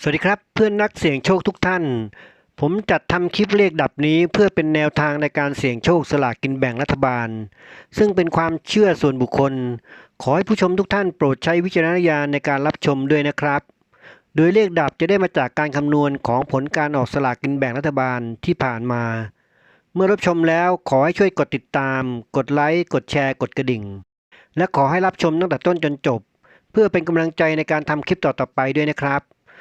สวัสดีครับเพื่อนนักเสี่ยงโชคทุกท่าน ผมจัดทำคลิปเลขดับนี้เพื่อเป็นแนวทางในการเสี่ยงโชคสลากกินแบ่งรัฐบาล ซึ่งเป็นความเชื่อส่วนบุคคล ขอให้ผู้ชมทุกท่านโปรดใช้วิจารณญาณในการรับชมด้วยนะครับ โดยเลขดับจะได้มาจากการคำนวณของผลการออกสลากกินแบ่งรัฐบาลที่ผ่านมา เมื่อรับชมแล้วขอให้ช่วยกดติดตาม กดไลค์กดแชร์กดกระดิ่ง และขอให้รับชมตั้งแต่ต้นจนจบ เพื่อเป็นกำลังใจในการทำคลิปต่อๆไปด้วยนะครับ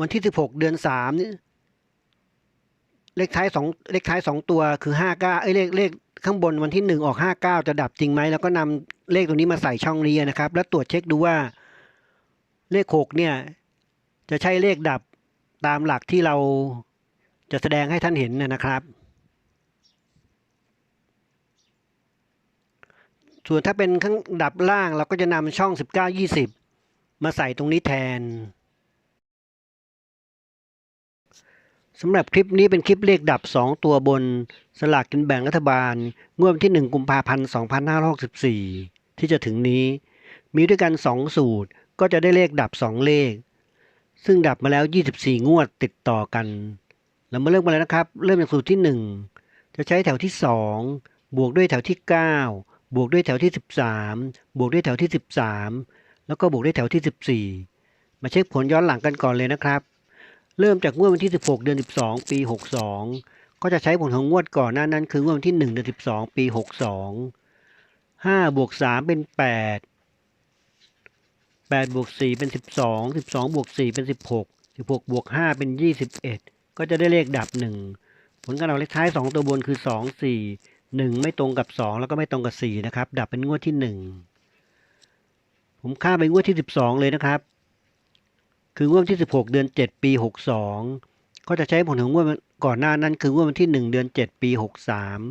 วันที่16เดือน3นี่เลขท้ายสองเลขท้ายสองตัวคือ59เอ้ยเลขเลขข้างบนวันที่1ออก59จะดับจริงไหมแล้วก็นำเลขตัวนี้มาใส่ช่องนี้นะครับ แล้วตรวจเช็คดูว่าเลข6เนี่ย จะใช่เลขดับตามหลักที่เราจะแสดงให้ท่านเห็นนะครับ ส่วนถ้าเป็นข้างดับล่างเราก็จะนำช่อง 19 20 มาใส่ตรงนี้แทน สำหรับคลิปนี้เป็นคลิปเลขดับ 2 ตัวบน สลากกินแบ่งรัฐบาลงวดวันที่ 1 กุมภาพันธ์ 2564 ที่จะถึงนี้ มีด้วยกัน 2 สูตรก็จะได้เลขดับ 2 เลข ซึ่งดับมาแล้ว 24 งวดติดต่อกัน เรามาเริ่มกันเลยนะครับ เริ่มจากสูตรที่ 1 จะใช้แถวที่ 2 บวกด้วยแถวที่ 9 บวกด้วยแถวที่ 13 บวกด้วยแถวที่ 13 แล้วก็บวกด้วยแถวที่ 14 มาเช็คผลย้อนหลังกันก่อนเลยนะครับ เริ่มจากงวดวันที่ 16 เดือน 12 ปี 62 ก็จะใช้ผลของงวดก่อนหน้านั้น คืองวดวันที่ 1 เดือน 12 ปี 62 5บวก3เป็น 8 8บวก4เป็น 12 12บวก4เป็น 16 16บวก5เป็น 21 ก็จะได้เลขดับ 1 ผลการออกเลขท้าย 2 ตัวบนคือ 2 4 1 ไม่ตรงกับ 2 แล้วก็ไม่ตรงกับ 4 นะครับ ดับเป็นงวดที่ 1 ผมค่าไปงวดที่ 12 เลยนะครับ คืองวดที่ 16 เดือน 7 ปี 62 ก็จะใช้ผลของงวดก่อนหน้านั้น คืองวดวันที่ 1 เดือน 7 ปี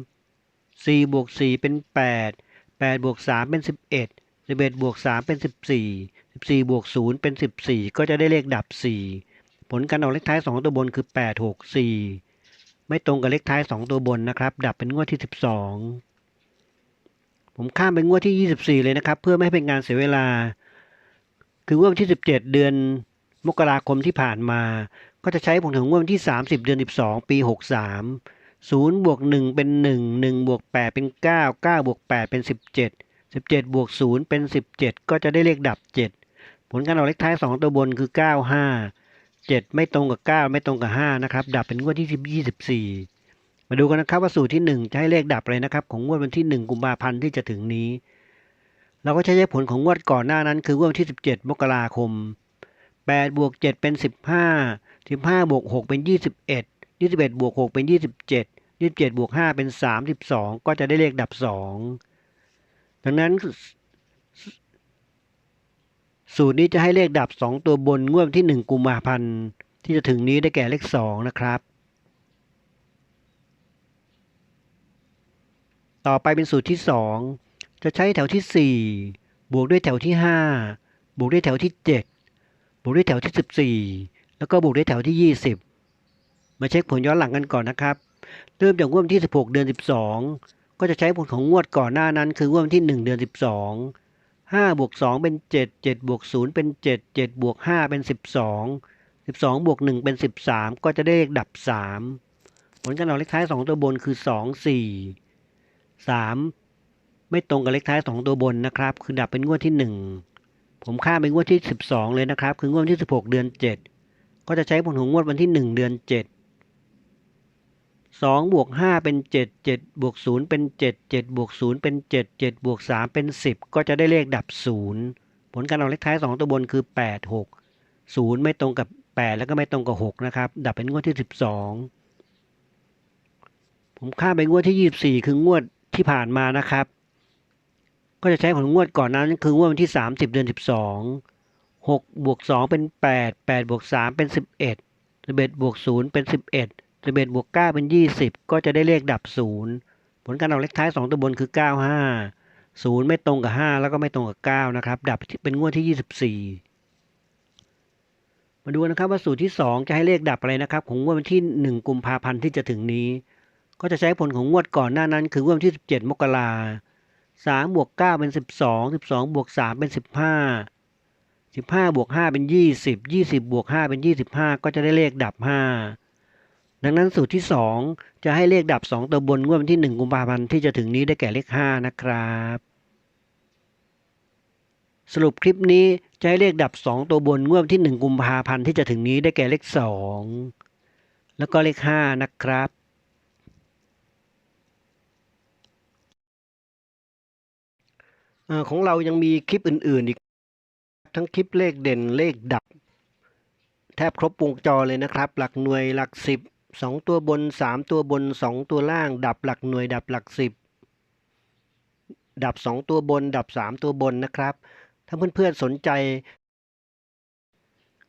63 4บวก4เป็น 8 8บวก3เป็น 11 11บวก3เป็น 14 14บวก0เป็น 14 ก็จะได้เลขดับ 4 ผลการออกเลขท้าย 2 ตัวบนคือ 8 6 4 ไม่ตรงกับเลขท้าย 2 ตัวบนนะครับ ดับเป็นงวดที่ 12 ผมข้ามไปงวดที่ 24 เลยนะครับ เพื่อไม่ให้เป็นการเสียเวลา คืองวดที่ 17 เดือน มกราคมที่ผ่านมา ก็จะใช้ผลของงวดวันที่ 30 เดือน 12 ปี 63 0บวก1เป็น 1 1บวก8เป็น 9 9บวก8เป็น 17 17บวก0เป็น 17 ก็จะได้เลขดับ 7 ผลการออกเลขท้าย 2 ตัวบนคือ 9 5 7 ไม่ตรงกับ 9 ไม่ตรงกับ 5 นะครับ ดับเป็นงวดที่24 มาดูกันนะครับว่าสูตรที่ 1 จะให้เลขดับเลยนะครับ ของงวดวันที่ 1 กุมภาพันธ์ที่จะถึงนี้ เราก็ใช้ผลของงวดก่อนหน้านั้นคืองวดที่ 17 มกราคม 8บวก7เป็น 15 15บวก6เป็น 21 21บวก6เป็น 27 27บวก5เป็น 32 ก็จะได้เลขดับ 2 ดังนั้น สูตรนี้จะให้เลขดับ 2 ตัวบนงวดวันที่ 1กุมภาพันธ์ที่จะถึงนี้ได้แก่เลข 2 นะครับ ต่อไปเป็นสูตรที่ 2 จะใช้แถวที่ 4 บวกด้วยแถวที่ 5 บวกด้วยแถวที่ 7 วกด้วยแถวที่ 14 แล้วก็บวกด้วยแถวที่ 20 มาเช็คผลย้อนหลังกันก่อนนะครับ เริ่มจากงวดที่ 16 เดือน 12 ก็จะใช้ผลของงวดก่อนหน้านั้นคืองวดวันที่ 1 เดือน 12 5บวก2เป็น 7 7บวก0เป็น 7 7บวก5เป็น 12 12บวก1เป็น 13 ก็จะได้เลขดับ 3 ผลการออกเลขท้าย 2 ตัวบนคือ 2 4 3 ไม่ตรงกับเลขท้าย 2 ตัวบนนะครับ คือดับเป็นงวดที่ 1 ผมข้ามเป็นงวดที่ 12 เลยนะครับ คืองวดที่ 16 เดือน 7 ก็จะใช้ผลของงวดวันที่ 1 เดือน 7 2บวก5เป็น 7 7บวก0เป็น 7 7บวก0เป็น 7 7บวก3เป็น 10 ก็จะได้เลขดับ 0 ผลการออกเลขท้าย 2 ตัวบนคือ 8 6 0 ไม่ตรงกับ 8 แล้วก็ไม่ตรงกับ 6 นะครับ ดับเป็นงวดที่ 12 ผมข้ามไปงวดที่ 24 คืองวดที่ผ่านมานะครับ ก็จะใช้ผลงวดก่อนนั้น คืองวดวันที่ 30 เดือน 12 6บวก2เป็น 8 8บวก3เป็น 11 11บวก0เป็น 11 11บวก9เป็น 20 ก็จะได้เลขดับ 0 ผลการออกเลขท้าย 2ตัวบนคือ 95 0 ไม่ตรงกับ 5 แล้วก็ไม่ตรงกับ 9 นะครับ ดับเป็นงวดที่ 24 มาดูนะครับว่าสูตรที่ 2 จะให้เลขดับอะไรนะครับ ของงวดวันที่ 1 กุมภาพันธ์ที่จะถึงนี้ ก็จะใช้ผลของงวดก่อนหน้านั้น คืองวดวันที่ 17 มกรา สามบวกเก้าเป็นสิบสองสิบสองบวกสามเป็นสิบห้าสิบห้าบวกห้าเป็นยี่สิบยี่สิบบวกห้าเป็นยี่สิบห้าก็จะได้เลขดับห้าดังนั้นสูตรที่สองจะให้เลขดับสองตัวบนงวดวันที่หนึ่งกุมภาพันธ์ที่จะถึงนี้ได้แก่เลขห้านะครับ สรุปคลิปนี้จะให้เลขดับสองตัวบนงวดวันที่หนึ่งกุมภาพันธ์ที่จะถึงนี้ได้แก่เลขสองแล้วก็เลขห้านะครับ เอ่อ ของเรายังมีคลิปอื่น ๆ อีก ทั้งคลิปเลขเด่นเลขดับ แทบครบวงจรเลยนะครับ หลักหน่วยหลักสิบสองตัวบนสามตัวบนสองตัวล่าง ดับหลักหน่วยดับหลักสิบดับสองตัวบน ดับสามตัวบนนะครับ ถ้าเพื่อน ๆ สนใจ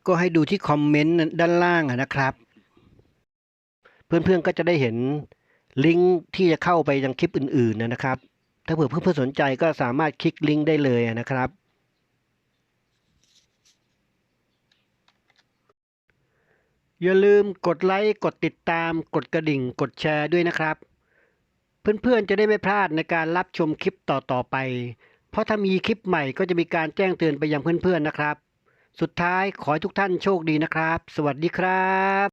ก็ให้ดูที่คอมเมนต์ด้านล่างนะครับ เพื่อน ๆ ก็จะได้เห็นลิงก์ที่จะเข้าไปยังคลิปอื่น ๆ นะครับ ถ้าเผื่อเพื่อนๆสนใจก็สามารถคลิกลิงก์ได้เลยนะครับ อย่าลืมกดไลค์ กดติดตาม กดกระดิ่ง กดแชร์ด้วยนะครับ เพื่อนๆจะได้ไม่พลาดในการรับชมคลิปต่อๆไป เพราะถ้ามีคลิปใหม่ก็จะมีการแจ้งเตือนไปยังเพื่อนๆนะครับ สุดท้ายขอให้ทุกท่านโชคดีนะครับ สวัสดีครับ